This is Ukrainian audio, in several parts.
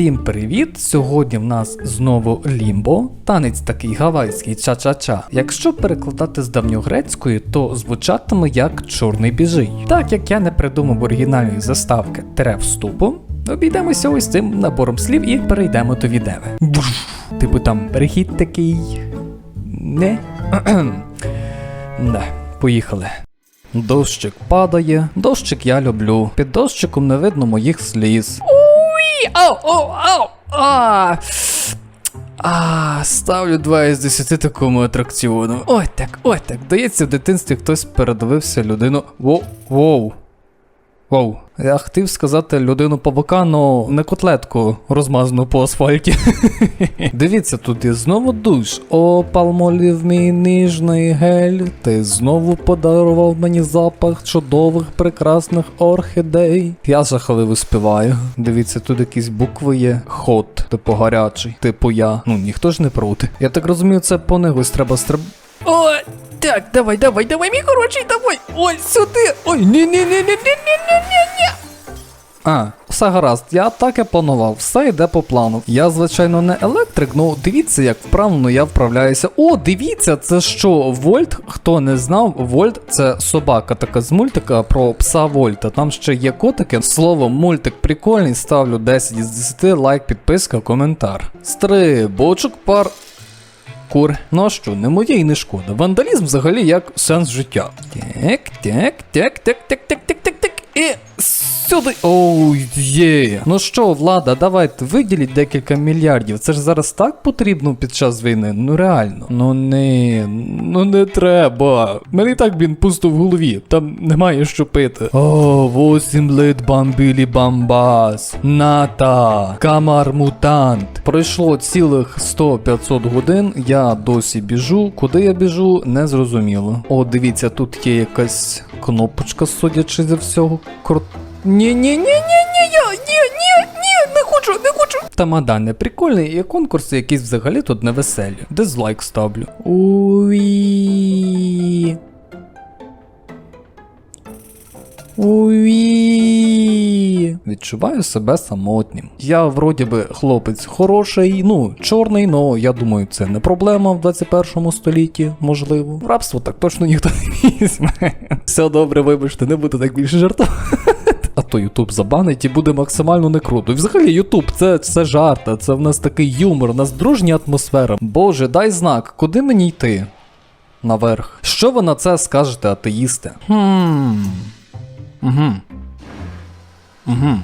Всім привіт! Сьогодні в нас знову лімбо, танець такий гавайський ча-ча-ча. Якщо перекладати з давньогрецької, то звучатиме як чорний біжий. Так як я не придумав оригінальної заставки тере вступу, обійдемося ось цим набором слів і перейдемо до відеви. Типу там перехід такий. Не. да, поїхали. Дощик падає, дощик я люблю. Під дощиком не видно моїх сліз. Уй! Ау, ау, ау! А! А, ставлю 2 із 10 такому атракціону. Ой так, ой так. Дається, в дитинстві хтось передивився людину. Воу, воу. Воу. Я хотів сказати людину павука, но не котлетку розмазану по асфальті. Дивіться, тут є знову душ. О, палмолів мій ніжний гель. Ти знову подарував мені запах чудових прекрасних орхідей. Я жахливо співаю. Дивіться, тут якісь букви є. Хот, типу гарячий, типу я. Ну ніхто ж не проти. Я так розумію, це по них ось треба стриб. Ой, так, давай, давай, давай, мій хороший, давай. Ой, сюди. Ой, ні, ні, ні, ні, ні, ні, ні, ні, ні. А, все гаразд, я так і планував, все йде по плану. Я, звичайно, не електрик, ну дивіться, як вправно я вправляюся. О, дивіться, це що, Вольт? Хто не знав, Вольт це собака така з мультика про пса Вольта. Там ще є котики. Слово, мультик прикольний, ставлю 10 із 10, лайк, підписка, коментар. Стрибочок пар. Кур. Ну а що, не моє і не шкода. Вандалізм взагалі як сенс життя. Так, так, так, так, так, так, так, так, так. І сюди. Оу, є. Ну що, влада, давайте виділіть декілька мільярдів. Це ж зараз так потрібно під час війни. Ну реально. Ну не, ну не треба. Мені так він пусто в голові. Там немає що пити. О, восім лит бамбілі бамбас. Ната. Камар мутант. Пройшло цілих 100-500 годин. Я досі біжу. Куди я біжу, не зрозуміло. О, дивіться, тут є якась кнопочка, судячи зі всього. Кор... Ні, ні, ні, ні, ні, я, ні, ні, ні, не хочу, не хочу. Тамадан не прикольний, і конкурси якісь взагалі тут невеселі. Дизлайк ставлю. Уї. Уї. Відчуваю себе самотнім. Я вроді би хлопець хороший, ну, чорний, но я думаю, це не проблема в 21 столітті, можливо. Рабство так точно ніхто не візьме. Все добре, вибачте, не буду так більше жартувати. То Ютуб забанить і буде максимально не круто. І взагалі Ютуб це, це жарта, це в нас такий юмор, у нас дружня атмосфера. Боже, дай знак, куди мені йти? Наверх. Що ви на це скажете, атеїсти? Хм. Угу. Угу.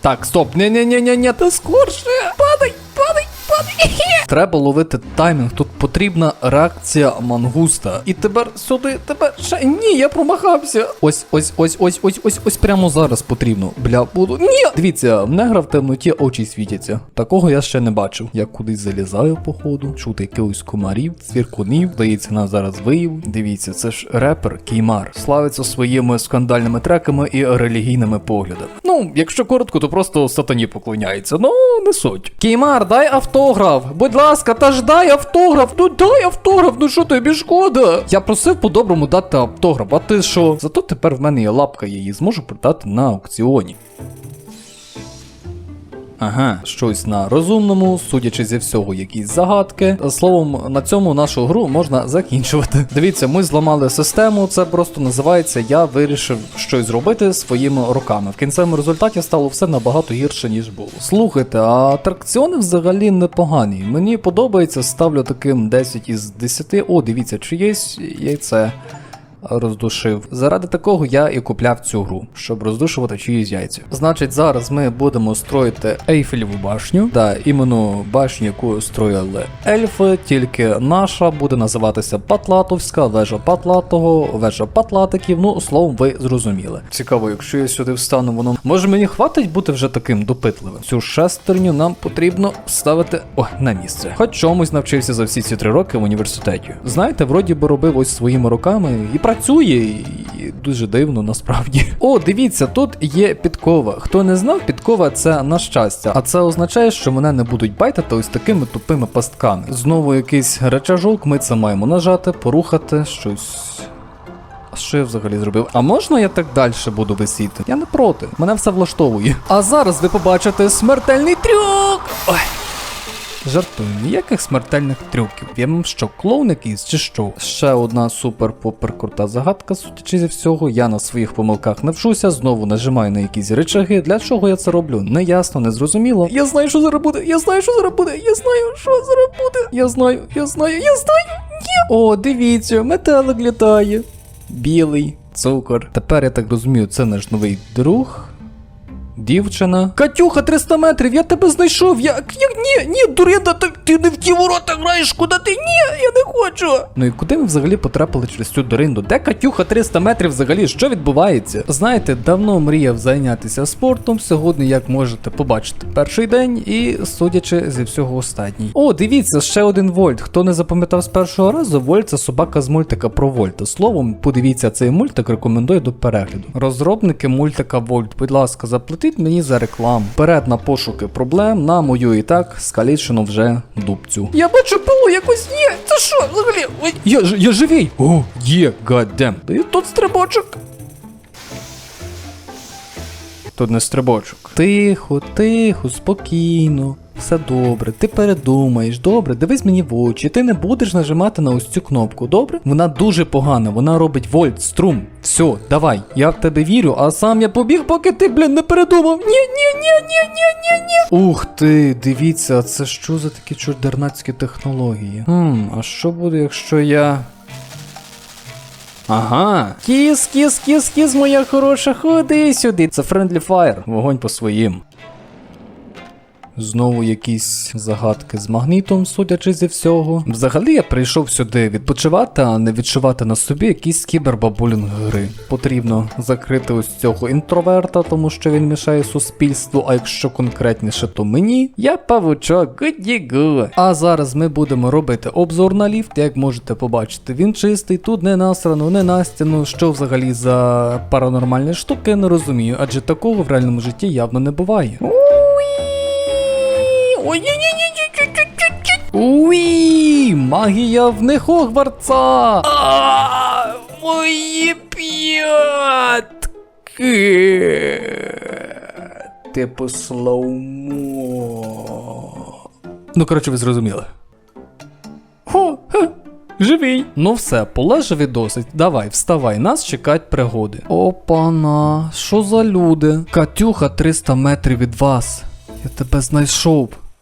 Так, стоп. ні ні ні ні ні ти скорше. Падай, падай, падай. Треба ловити таймінг. Тут потрібна реакція мангуста. І тепер сюди, тепер ще ні, я промахався. Ось, ось, ось, ось, ось, ось, ось прямо зараз потрібно. Бля, буду. Ні! Дивіться, негра в темноті очі світяться. Такого я ще не бачив. Я кудись залізаю, походу, чути якихось комарів, цвіркунів. Здається, нас зараз виїв. Дивіться, це ж репер Кеймар. Славиться своїми скандальними треками і релігійними поглядами. Якщо коротко, то просто сатані поклоняється. Ну, не суть. Кеймар, дай автограф. Будь ласка, та ж дай автограф. Ну дай автограф, ну що тобі шкода? Я просив по-доброму дати автограф, а ти що? Зато тепер в мене є лапка, я її зможу продати на аукціоні. Ага, щось на розумному, судячи зі всього, якісь загадки. Словом, на цьому нашу гру можна закінчувати. Дивіться, ми зламали систему. Це просто називається Я вирішив щось зробити своїми руками. В кінцевому результаті стало все набагато гірше, ніж було. Слухайте, а атракціони взагалі непогані. Мені подобається, ставлю таким 10 із 10. О, дивіться, чиєсь яйце роздушив. Заради такого я і купляв цю гру, щоб роздушувати чиїсь яйця. Значить, зараз ми будемо строїти Ейфелеву башню. Да, іменно башню, яку строїли ельфи, тільки наша буде називатися Патлатовська, вежа Патлатого, вежа Патлатиків. Ну, словом, ви зрозуміли. Цікаво, якщо я сюди встану, воно може мені хватить бути вже таким допитливим. Цю шестерню нам потрібно ставити о, на місце. Хоч чомусь навчився за всі ці три роки в університеті. Знаєте, вроді би робив ось своїми руками і працює, і дуже дивно насправді. О, дивіться, тут є підкова. Хто не знав, підкова це на щастя. А це означає, що мене не будуть байтати ось такими тупими пастками. Знову якийсь речажок, ми це маємо нажати, порухати щось. Що я взагалі зробив? А можна я так далі буду висіти? Я не проти, мене все влаштовує. А зараз ви побачите смертельний трюк! Ой. Жартую, ніяких смертельних трюків. Я вам що, клоун якийсь чи що? Ще одна супер-пупер крута загадка, судячи зі всього, я на своїх помилках не вчуся, знову нажимаю на якісь речаги. Для чого я це роблю? Неясно, не зрозуміло. Я знаю, що зараз буде, я знаю, що зараз буде, я знаю, що зараз буде. Я знаю, я знаю, я знаю. Ні. О, дивіться, метелик літає. Білий, цукор. Тепер я так розумію, це наш новий друг. Дівчина. Катюха, 300 метрів, я тебе знайшов. Я. я ні, ні, дуринда, так ти не в ті ворота граєш, куди ти? Ні, я не хочу. Ну і куди ми взагалі потрапили через цю доринду? Де Катюха 300 метрів взагалі? Що відбувається? Знаєте, давно мріяв зайнятися спортом. Сьогодні, як можете побачити, перший день і судячи зі всього останній. О, дивіться, ще один вольт. Хто не запам'ятав з першого разу, вольт це собака з мультика про Вольта. Словом, подивіться цей мультик, рекомендую до перегляду. Розробники мультика Вольт, будь ласка, заплатіть мені за рекламу. Перед на пошуки проблем на мою і так скалічену вже дубцю. Я бачу пилу якось є. Це що взагалі? Ой, я, я живий. О, є, гаддем. І тут стрибочок. Тут не стрибочок. Тихо, тихо, спокійно. Все добре, ти передумаєш, добре, дивись мені в очі, ти не будеш нажимати на ось цю кнопку, добре? Вона дуже погана, вона робить вольт, струм. Все, давай, я в тебе вірю, а сам я побіг, поки ти, блін, не передумав. Ні, ні, ні, ні, ні, ні, ні. Ух ти, дивіться, а це що за такі чудернацькі технології? Хм, а що буде, якщо я. Ага. Кіс, кіс, кіс, кіс, моя хороша, ходи сюди. Це Friendly Fire. Вогонь по своїм. Знову якісь загадки з магнітом, судячи зі всього. Взагалі я прийшов сюди відпочивати, а не відчувати на собі якісь кібербабулінг гри. Потрібно закрити ось цього інтроверта, тому що він мішає суспільству, а якщо конкретніше, то мені. Я павучок, гуді-гу. А зараз ми будемо робити обзор на ліфт, як можете побачити, він чистий, тут не насрано, не настяно. Що взагалі за паранормальні штуки, не розумію, адже такого в реальному житті явно не буває. Ой, ні, ні, ні, ні. Магія в них Хогвартса. Мої п'ятки. Типу слоумо. Ну, коротше, ви зрозуміли. Хо, ха, живий. Ну все, полежав і досить. Давай, вставай, нас чекають пригоди. Опана, що за люди? Катюха 300 метрів від вас. Я тебе знайшов.